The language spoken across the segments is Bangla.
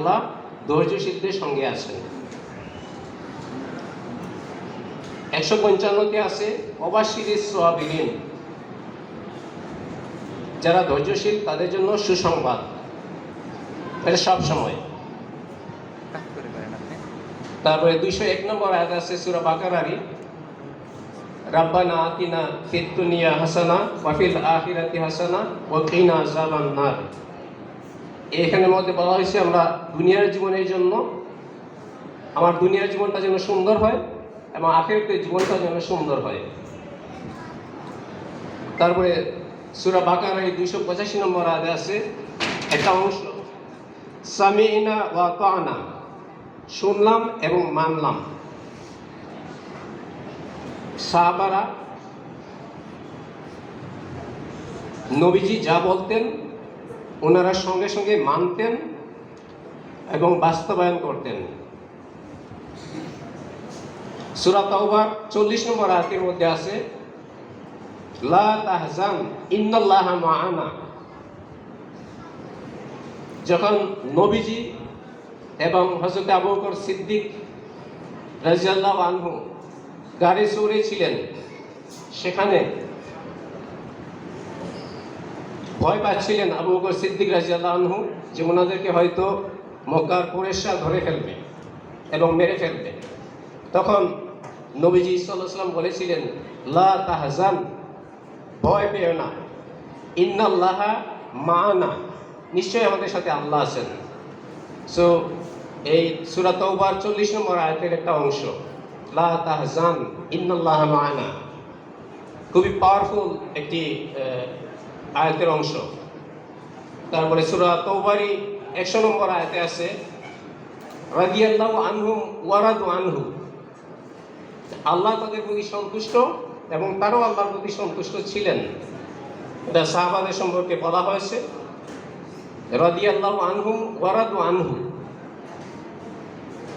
আল্লাহ ধৈর্যশীলদের সঙ্গে আছেন। একশো পঞ্চান্নতে আছে অবাশির সোয়াবিলীন যারা ধৈর্যশীল তাদের জন্য সুসংবাদ। এটা সব সময়। তারপরে দুইশো এক নম্বর আয়াত আছে সুরা বাকারারি। রাব্বানা আতিনা ফিদ দুনিয়া হাসানা ওয়া ফিল আখিরাতি হাসানা ওয়া কিনা আযাবান নার। এখানের মধ্যে বলা হয়েছে আমরা দুনিয়ার জীবনের জন্য, আমার দুনিয়ার জীবনটা যেন সুন্দর হয় এবং আখিরাতের জীবনটা যেন সুন্দর হয়। তারপরে সুরা বাকার এই দুইশো পঁচাশি নম্বর আয়াতে আছে, একটা অংশ, সামিনা ওয়া তানা, শুনলাম এবং মানলাম। সাহাবারা নবীজি যা বলতেন ওনারা সঙ্গে সঙ্গে মানতেন এবং বাস্তবায়ন করতেন। সুরা তাওবা চল্লিশ নম্বর আয়াতের মধ্যে আছে, লা তাহজান, ইন্নাল্লাহ মাআনা। যখন নবীজি এবং হজরত আবু বকর সিদ্দিক রাজিয়াল্লাহ আনহু গাড়ি চড়ে ছিলেন সেখানে ভয় পাচ্ছিলেন আবু বকর সিদ্দিক রাজিয়াল্লাহ যে ওনাদেরকে হয়তো মক্কার কুরেশা ধরে ফেলবে এবং মেরে ফেলবে। তখন নবীজি সাল্লাম বলেছিলেন, লা তাহজান, ভয় পেও না। ইন্নাল্লাহা মানা। নিশ্চয়ই আমাদের সাথে আল্লাহ আছেন। সো এই সুরা তওবার চল্লিশ নম্বর আয়তের একটা অংশ, লা তাহজান, ইন্নাল্লাহ মা'ানা। খুবই পাওয়ারফুল একটি আয়াতের অংশ। তারপরে সুরা তওবারই একশো নম্বর আয়াতে আছে, রাদিয়াল্লাহু আনহুম ওয়ারাদু আনহু। আল্লাহ তাদের প্রতি সন্তুষ্ট এবং তারাও আল্লাহর প্রতি সন্তুষ্ট ছিলেন। এটা সাহাবাদের সম্পর্কে বলা হয়েছে, রাদিয়াল্লাহু আনহুম ওয়ারাদু আনহু।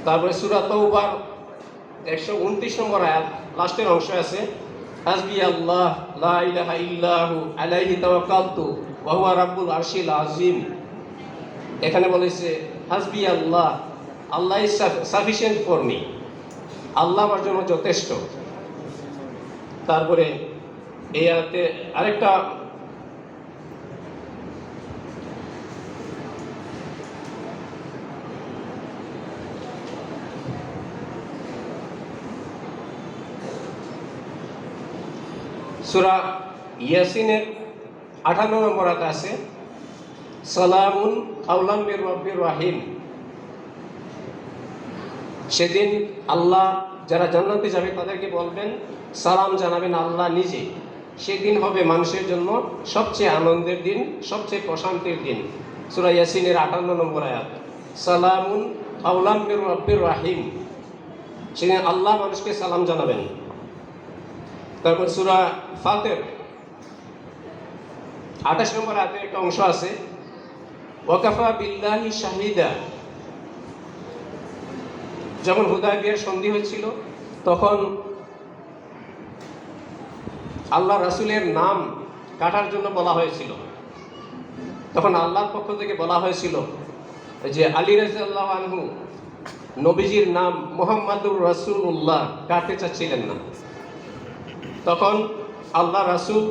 তারপরে সুরা তৌবার একশো উনত্রিশ নম্বর আয়াত, লাস্টের অংশ আছে হাসবি আল্লাহ লা ইলাহা ইল্লাহু আলাইহি তাওয়াক্কালতু ওয়া হুয়া রাব্বুল আরশিল আযীম এখানে বলেছে হাসবি আল্লাহ Allah is sufficient for me আল্লাহ আমার জন্য যথেষ্ট. তারপরে এই আয়াতে আরেকটা সুরা ইয়াসিনের আঠান্ন নম্বর আয়াত আছে, সালামুন আউলাম রব্বির রাহিম। সেদিন আল্লাহ যারা জান্নাতে যাবে তাদেরকে বলবেন, সালাম জানাবেন আল্লাহ নিজে। সেদিন হবে মানুষের জন্য সবচেয়ে আনন্দের দিন, সবচেয়ে প্রশান্তির দিন। সুরা ইয়াসিনের আটান্ন নম্বর আয়াত, সালামুন আউলাম রব্বির রাহিম। সেদিন আল্লাহ মানুষকে সালাম জানাবেন। তারপর সুরা ফাতের আঠাশ নম্বর আয়াতের একটা অংশ আছে, ওয়াকাফা বিল্লাহি শাহিদা। যখন হুদায় বিয়ের সন্ধি হয়েছিল, তখন আল্লাহ রাসুলের নাম কাটার জন্য বলা হয়েছিল। তখন আল্লাহর পক্ষ থেকে বলা হয়েছিল যে, আলী রাজিয়াল্লাহ আনহু নবীজির নাম মোহাম্মদুর রাসুল উল্লাহ কাটতে চাচ্ছিলেন না। তখন আল্লাহ রাসুল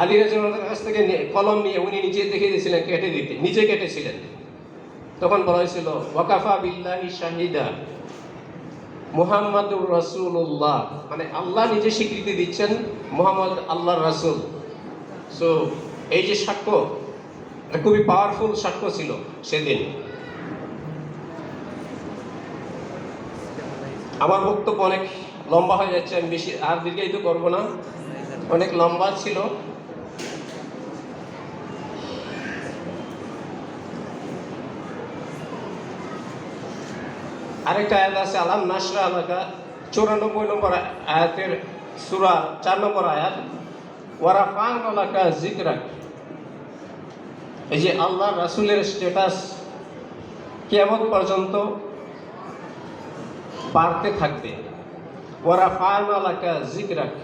আলী রাজুল্লাহর কাছ থেকে কলম নিয়ে উনি নিজে দেখে দিয়েছিলেন, কেটে দিতে, নিজে কেটেছিলেন। তখন বলা হয়েছিল, ওয়াকাফা বিল্লাহি শাহিদা, মুহাম্মাদুর রাসূলুল্লাহ। মানে আল্লাহ নিজে স্বীকৃতি দিচ্ছেন মোহাম্মদ আল্লাহর রাসূল। সো এই যে সাক্ষ্য, এটা খুবই পাওয়ারফুল সাক্ষ্য ছিল সেদিন। আমার বক্তব্য অনেক লম্বা হয়ে যাচ্ছে, আমি বেশি আর দীর্ঘায়িত করব না। অনেক লম্বা ছিল। আরেকটা আয়াত আছে, আলাম নাসরা এলাকা চৌরানব্বই নম্বর আয়াতের সুরা, চার নম্বর আয়াত ওয়ারাফান আলাকা জিকরাক এই যে আল্লাহ রাসুলের স্ট্যাটাস কেমন পর্যন্ত বাড়তে থাকবে। ওয়ারাফান আলাকা জিকরাক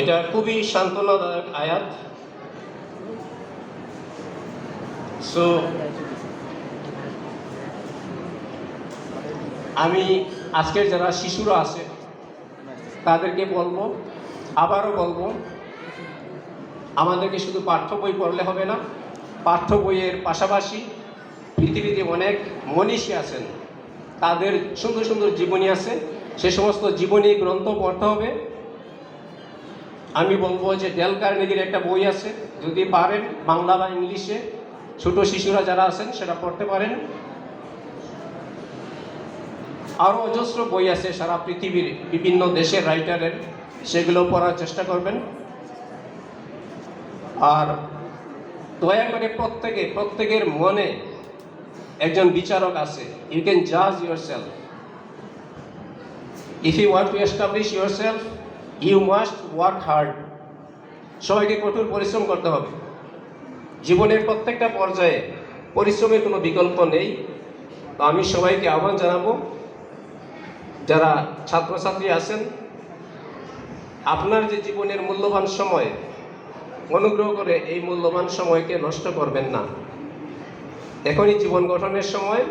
এটা খুবই সান্ত্বনাদায়ক আয়াত। সো আমি আজকের যারা শিশুরা আছে, তাদেরকে বলব, আবারও বলব, আমাদেরকে শুধু পাঠ্য বই পড়লে হবে না, পাঠ্য বইয়ের পাশাপাশি পৃথিবীতে অনেক মনীষী আছেন। তাদের সুন্দর সুন্দর জীবনী আছে। সে সমস্ত জীবনী গ্রন্থ পড়তে হবে। আমি বলব যে ডেল কার্নেগির একটা বই আছে। যদি পারেন বাংলা বা ইংলিশে। ছোট শিশুরা যারা আছেন, সেটা পড়তে পারেন। আরও অজস্র বই আছে সারা পৃথিবীর বিভিন্ন দেশের রাইটারের। সেগুলো পড়ার চেষ্টা করবেন। আর দয়া করে প্রত্যেকে, প্রত্যেকের মনে একজন বিচারক আছে ইউ ক্যান জাজ yourself if you want to establish yourself you must work hard সবাইকে কঠোর পরিশ্রম করতে হবে। জীবনের প্রত্যেকটা পর্যায়ে পরিশ্রমের কোনো বিকল্প নেই। তো আমি সবাইকে আহ্বান জানাব, যারা ছাত্রছাত্রী আছেন, আপনার যে জীবনের মূল্যবান সময়, অনুগ্রহ করে এই মূল্যবান সময়কে নষ্ট করবেন না। এখনই জীবন গঠনের সময়,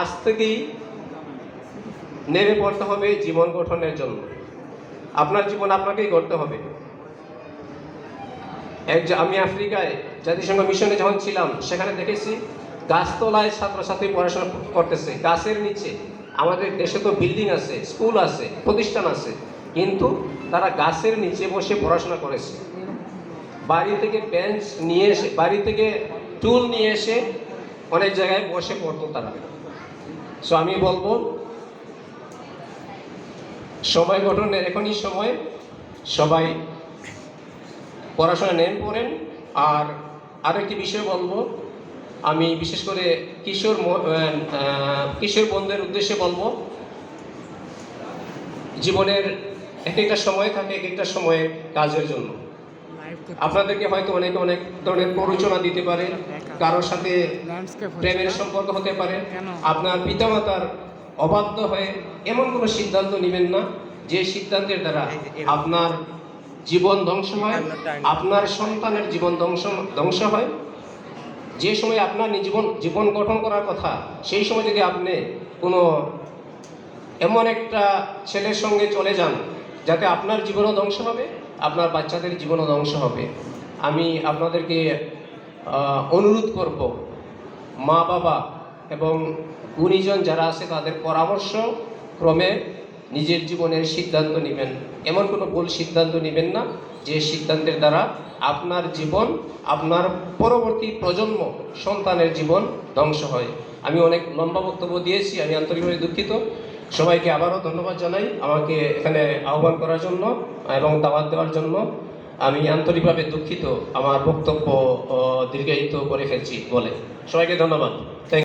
আজ থেকেই নেমে পড়তে হবে জীবন গঠনের জন্য। আপনার জীবন আপনাকেই করতে হবে। এক আমি আফ্রিকায় জাতিসংঘ মিশনে যখন ছিলাম, সেখানে দেখেছি গাছতলায় ছাত্রছাত্রী পড়াশোনা করতেছে। গাছের নিচে আমাদের দেশে তো বিল্ডিং আছে, স্কুল আছে, প্রতিষ্ঠান আছে, কিন্তু তারা গাছের নিচে বসে পড়াশোনা করেছে। বাড়ি থেকে বেঞ্চ নিয়ে এসে, বাড়ি থেকে টুল নিয়ে এসে অনেক জায়গায় বসে পড়তো তারা। সো আমি বলব, সময় গঠনের এখনই সময়, সবাই পড়াশোনা নেন, পড়েন। আর আরও একটি বিষয় বলব, আমি বিশেষ করে কিশোর কিশোর বন্ধুদের উদ্দেশ্যে বলব, জীবনের এক একটা সময় থাকে, এক একটা সময়ে কাজের জন্য। আপনাদেরকে হয়তো অনেকে অনেক ধরনের প্ররোচনা দিতে পারে কারোর সাথে প্রেমের সম্পর্ক হতে পারে। আপনার পিতামাতার অবাধ্য হয়ে এমন কোনো সিদ্ধান্ত নেবেন না যে সিদ্ধান্তের দ্বারা আপনার জীবন ধ্বংস হয় আপনার সন্তানের জীবন ধ্বংস ধ্বংস হয়। যে সময় আপনার জীবন জীবন গঠন করার কথা সেই সময় যদি আপনি কোনো এমন একটা ছেলের সঙ্গে চলে যান যাতে আপনার জীবনও ধ্বংস হবে আপনার বাচ্চাদের জীবনও ধ্বংস হবে। আমি আপনাদেরকে অনুরোধ করব মা বাবা এবং গুণীজন যারা আছে তাদের পরামর্শ ক্রমে নিজের জীবনের সিদ্ধান্ত নেবেন। এমন কোনো ভুল সিদ্ধান্ত নেবেন না যে সিদ্ধান্তের দ্বারা আপনার জীবন, আপনার পরবর্তী প্রজন্ম সন্তানের জীবন ধ্বংস হয়। আমি অনেক লম্বা বক্তব্য দিয়েছি, আমি আন্তরিকভাবে দুঃখিত। সবাইকে আবারও ধন্যবাদ জানাই আমাকে এখানে আহ্বান করার জন্য এবং দাওয়াত দেওয়ার জন্য। আমি আন্তরিকভাবে দুঃখিত আমার বক্তব্য দীর্ঘায়িত করে ফেলছি বলে। সবাইকে ধন্যবাদ.